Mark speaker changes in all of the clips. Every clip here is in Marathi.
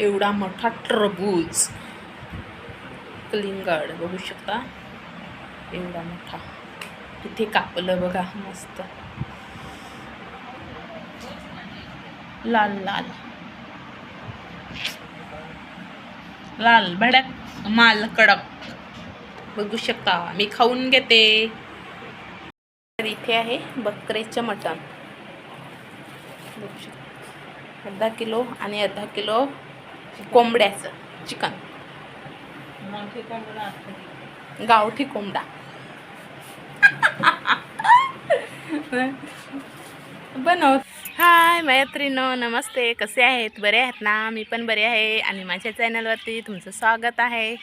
Speaker 1: एवढा मोठा टरबूज. कलिंगड बघू शकता? एवढा मोठा. तिथे कापलं बघा मस्त. लाल लाल. लाल भडक. माल कडक. बघू शकता मी खाऊन घेते. तर इथे आहे बकरेचं मटण. बघू शकता. अर्धा किलो आणि अर्धा किलो कोंबड्याचं चिकन. गावठी कोंबडा. बनव. हाय मैत्रिनो नमस्ते. कसे आहेत? बरे आहेत ना? मी पण बरे आहे. आणि माझ्या चॅनलवरती तुमचं स्वागत आहे.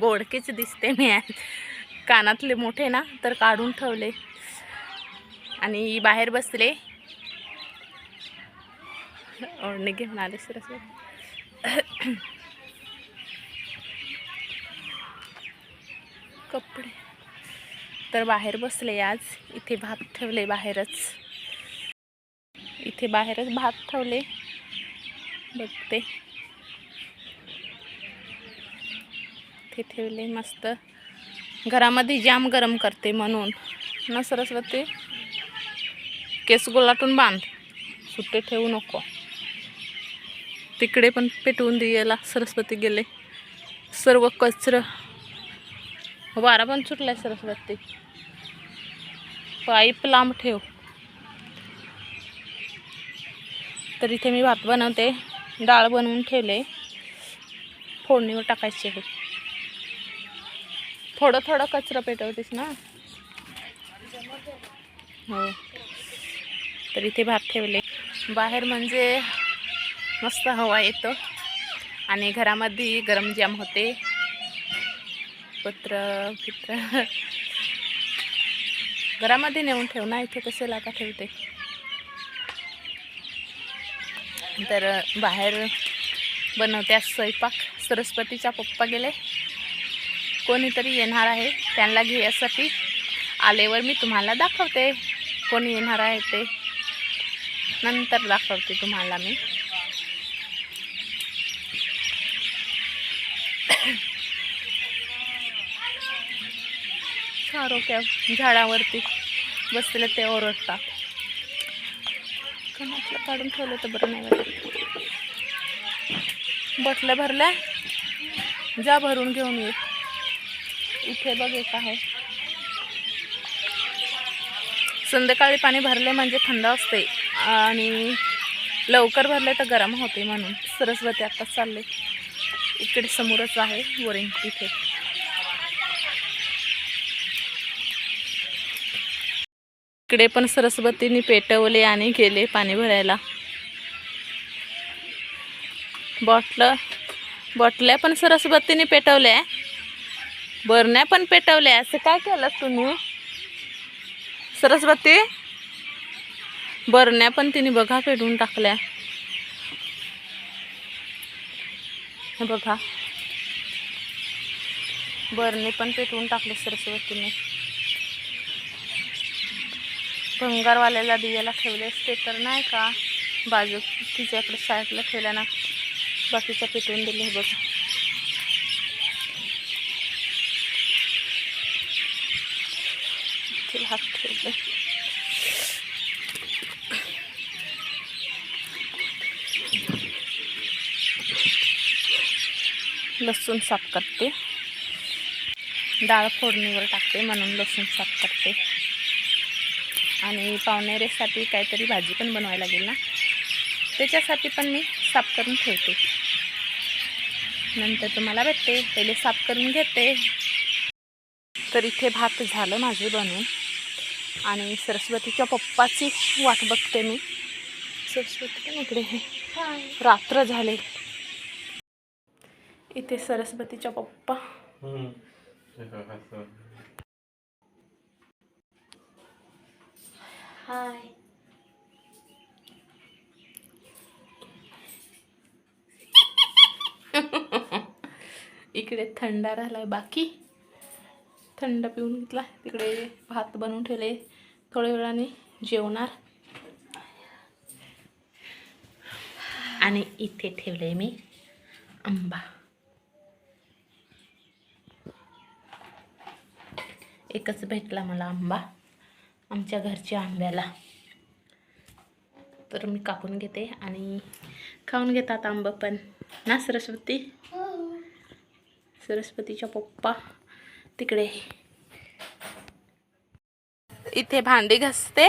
Speaker 1: गोडकीच दिसते मी. कानातले मोठे ना तर काढून ठेवले. आणि बाहेर बसले. ओढणी घेऊन आले कपडे. तर बाहेर बसले आज. इथे भात ठेवले बाहेरच. इथे बाहेरच भात ठेवले. बघते. इथे ठेवले मस्त. घरामध्ये जाम गरम करते म्हणून. ना सरस्वती? केस गोलाटून बांध. सुट्टे ठेवू नको. तिकडे पण पेटवून दियाला सरस्वती गेले. सर्व कचरं. वारा पण सुटलाय सरस्वती. पाईप लांब ठेव. तर इथे मी भात बनवते. डाळ बनवून ठेवले. फोडणीवर टाकायची आहे थोडं थोडं कचरा पेटवतेस ना? हो. तर इथे भात ठेवले. बाहेर म्हणजे मस्त हवा येतो. आणि घरामध्ये गरम जाम होते. पत्र पित्र. घरामध्ये नेऊन ठेव ना इथे कसे लाका ठेवते. तर बाहेर बनवते स्वयंपाक. सरस्वतीचा पप्पा गेले. कोणीतरी येणार आहे त्यांना घेण्यासाठी. आल्यावर मी तुम्हाला दाखवते. कोणी येणार आहे ते. नंतर दाखवते तुम्हाला मी. सारोक्या झाडावरती बसलेले ते ओरडतात. कणातलं काढून ठेवलं तर बरं नाही वाटत. बटल्या भरल्या? जा भरून घेऊन ये. इथे बघ एक आहे. संध्याकाळी पाणी भरले म्हणजे थंड असते. आणि लवकर भरले तर गरम होते म्हणून. सरस्वती आत्ताच चालले. इकडे समोरच आहे वरिंग तिथे इकडे पण सरस्वतीने पेटवले आणि गेले पाणी भरायला. बॉटलं बॉटल्या पण सरस्वतीने पेटवल्या. बरण्या पण पेटवल्या. असं काय केलं तुम्ही? सरस्वती? बरण्या पण तिने बघा पेटवून टाकल्या. बघा. बरणे पण पेटवून टाकले सरस्वतीने. भंगारवाल्याला दियाला ठेवले असते तर नाही का? बाजू तिच्याकडे साईडला ठेवल्या ना बाकीच्या पेटवून दिले हे बघा. हात ठेवले. लसूण साफ करते. डाळ फोडणीवर टाकते म्हणून लसूण साफ करते. आणि पाहुणेरेसाठी काहीतरी भाजी पण बनवायला लागेल ना. त्याच्यासाठी पण मी साफ करून ठेवते. नंतर तुम्हाला भेटते. पहिले साफ करून घेते. तर इथे भात झालं माझे बनवून आणि सरस्वतीच्या पप्पाची वाट बघते मी. सरस्वती पण इकडे रात्र झाले. इथे सरस्वतीच्या पप्पा. हाय. इकडे थंडा राहिलाय बाकी. थंड पिऊन घेतला तिकडे भात बनवून ठेवले. थोड्या वेळाने जेवणार. आणि इथे ठेवले मी आंबा. एकच भेटला मला आंबा. आमच्या घरच्या आंब्याला. तर मी कापून घेते आणि खाऊन घेतात आंब पण. ना सरस्वती? सरस्वतीच्या पप्पा तिकडे. इथे भांडी घासते.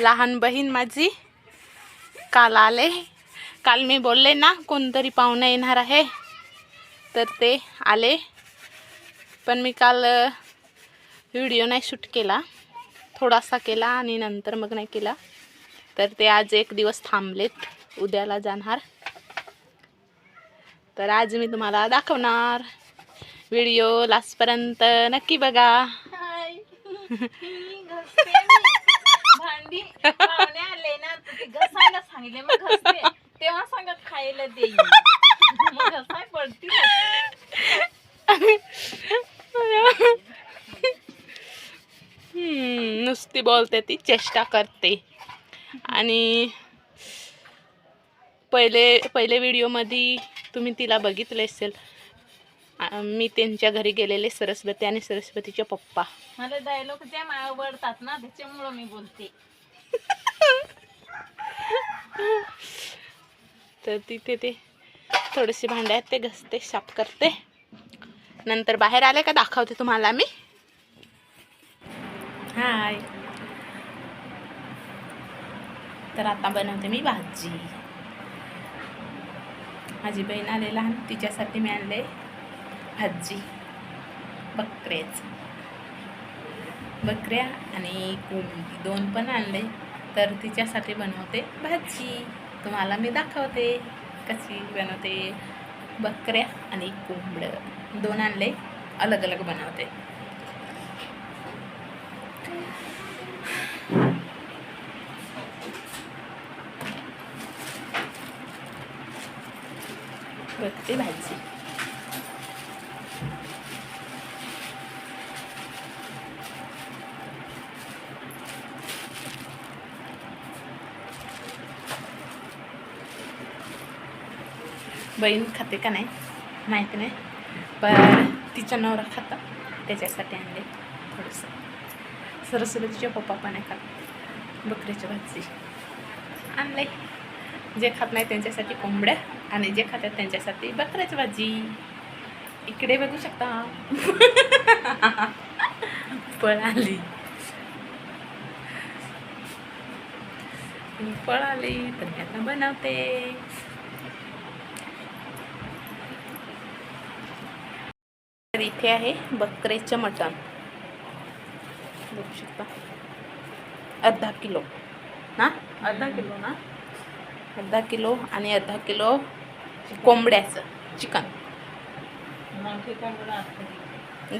Speaker 1: लहान बहीण माझी. काल आले. काल मी बोलले ना कोणतरी पाहुणे येणार आहे. तर ते आले. पण मी काल व्हिडिओ नाही शूट केला. थोडासा केला आणि नंतर मग नाही केला. तर ते आज एक दिवस थांबलेत. उद्याला जाणार. तर आज मी तुम्हाला दाखवणार. व्हिडिओ लास्टपर्यंत नक्की बघा.
Speaker 2: भांडी आले ना घसायला सांगितले. मग तेव्हा सांगत खायला देईल मग घसाय पडती
Speaker 1: हम्म, नुसती बोलते ती चेष्टा करते. आणि पहिले पहिले व्हिडिओमध्ये तुम्ही तिला बघितले असेल. मी त्यांच्या घरी गेलेले सरस्वती आणि सरस्वतीचे पप्पा.
Speaker 2: मला डायलॉग त्या आवडतात ना त्याच्यामुळं मी बोलते.
Speaker 1: तर तिथे ते थोडेसे भांडे आहेत ते घसते साफ करते. नंतर बाहेर आले का दाखवते तुम्हाला मी? हाय तर आता बनवते मी भाजी माझी बहीण आले लहान तिच्यासाठी मी आणले भाजी बकरेच बकऱ्या आणि कोंबडी दोन पण आणले तर तिच्यासाठी बनवते भाजी तुम्हाला मी दाखवते कशी बनवते बकऱ्या आणि कोंबडं दोन आणले अलग अलग बनवते बघते भाजी बहीण खाते का नाही? माहिती नाही. पण तिच्या नवरा खाता. त्याच्यासाठी आणले थोडंसं. सरस्वतीच्या पप्पा पण आहे खात बकरीची भाजी. आणले. जे खात नाही त्यांच्यासाठी कोंबड्या. आणि जे खातात त्यांच्यासाठी बकऱ्याची भाजी. इकडे बघू शकता. पळाली पळाली तर मी आता बनवते. तर इथे आहे बकरेचं मटण. बघू शकता. अर्धा किलो. ना अर्धा किलो ना? अर्धा किलो आणि अर्धा किलो कोंबड्याचं चिकन.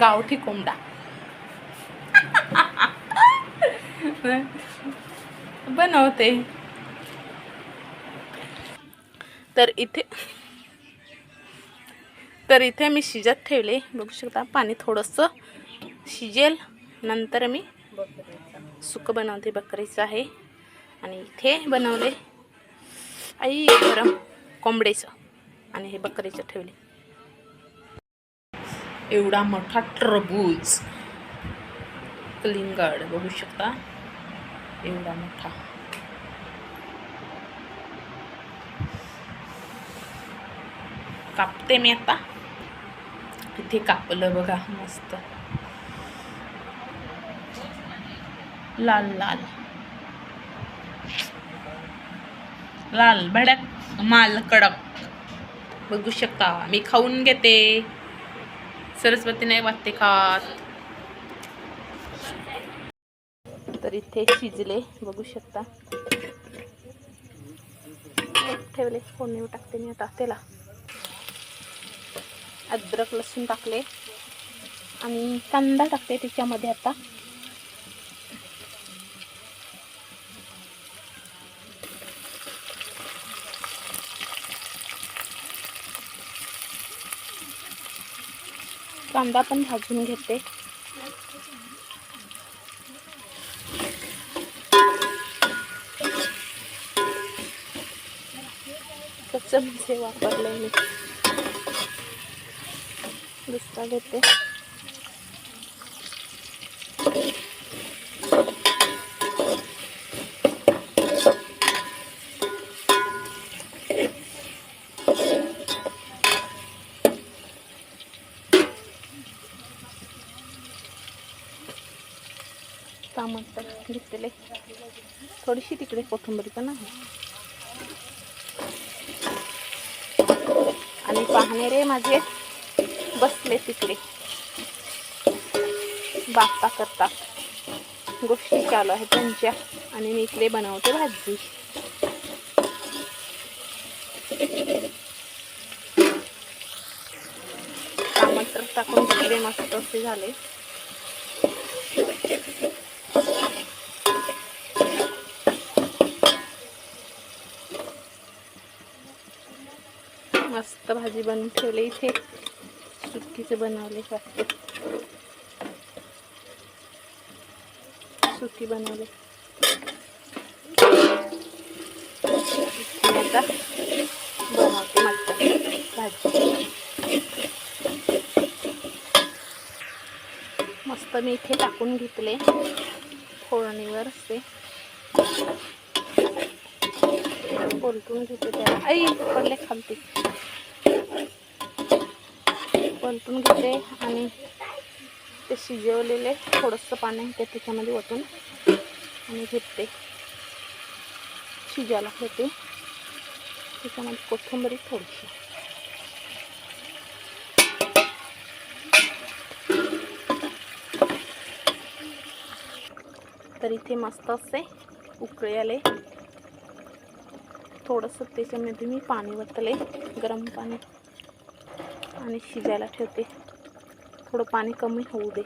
Speaker 1: गावठी कोंबडा. बनवते. तर इथे तर इथे मी शिजत ठेवले. बघू शकता पाणी थोडंसं शिजेल. नंतर मी सुकं बनवते बकरीचं आहे. आणि इथे बनवले आई गरम कोंबडीचं आणि हे बकरीचं ठेवले. एवढा मोठा टरबूज. कलिंगड बघू शकता. एवढा मोठा. कापते मी आता. इथे कापलं बघा मस्त. लाल लाल. लाल भडक. माल कडक. बघू शकता. मी खाऊन घेते. सरस्वती नाही वाटते खात. तर इथे शिजले बघू शकता. ठेवले फोडणी टाकते मी आता त्याला अद्रक लसूण टाकले. आणि कांदा टाकते त्याच्यामध्ये आता. कांदा पण भाजून घेते. कच्चा वापरले मी. दुसरा घेते. टमाटर घेतले थोडीशी तिकडे कोथिंबरी पण आहे. आणि पाहणे माझे बसले तिकडे. बाप्पा करतात. गोष्टी चालू आहेत त्यांच्या. आणि मी इकडे बनवते भाजी. टमाटर टाकून तिकडे मस्त असे झाले. मस्त भाजी बनवून ठेवली इथे. सुकीचे बनवले वाटते. सुकी बनवले. आता बनवते भाजी. मस्त मी इथे टाकून घेतले फोडणीवर ते पलटून घेते त्याला. आई पडले खालती. पलटून घेते आणि ते शिजवलेले थोडंसं पाणी ते त्याच्यामध्ये ओतून आणि घेते. शिजायला होते त्याच्यामध्ये कोथिंबरी थोडीशी. तर इथे मस्त असे उकळे आले. थोडंसं त्याच्यामध्ये मी पाणी वतले गरम पाणी. आणि शिजायला ठेवते. थोडं पाणी कमी होऊ दे.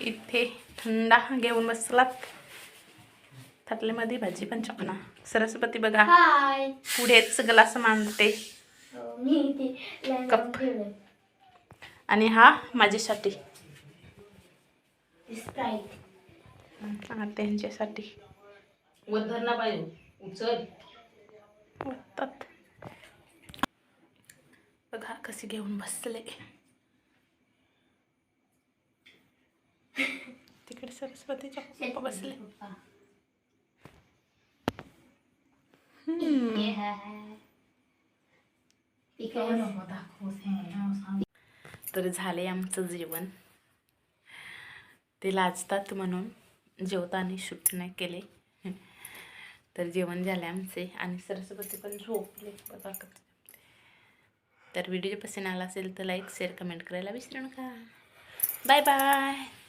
Speaker 1: इथे थंडा घेऊन बसलात. थाटलीमध्ये भाजी पण चपना सरस्वती बघा.
Speaker 3: हाय.
Speaker 1: पुढेच ग्लास मांडते.
Speaker 3: लाईन
Speaker 1: कप. आणि हा माझ्यासाठी. हा, त्यांच्यासाठी
Speaker 2: ना बाई उचल.
Speaker 1: वाटतात बघा कशी घेऊन बसले. तिकडे सरस्वतीच्या पप्पा बसले.
Speaker 3: हे
Speaker 1: तर झाले आमचं जेवण. ते लाजतात म्हणून. जेवताना शूट नाही केले. तर जेवण झाले आमचे. आणि सरस्वती पण झोपले. बघा तर व्हिडिओ पसंत आला असेल तर लाईक शेअर कमेंट करायला विसरू नका. Bye bye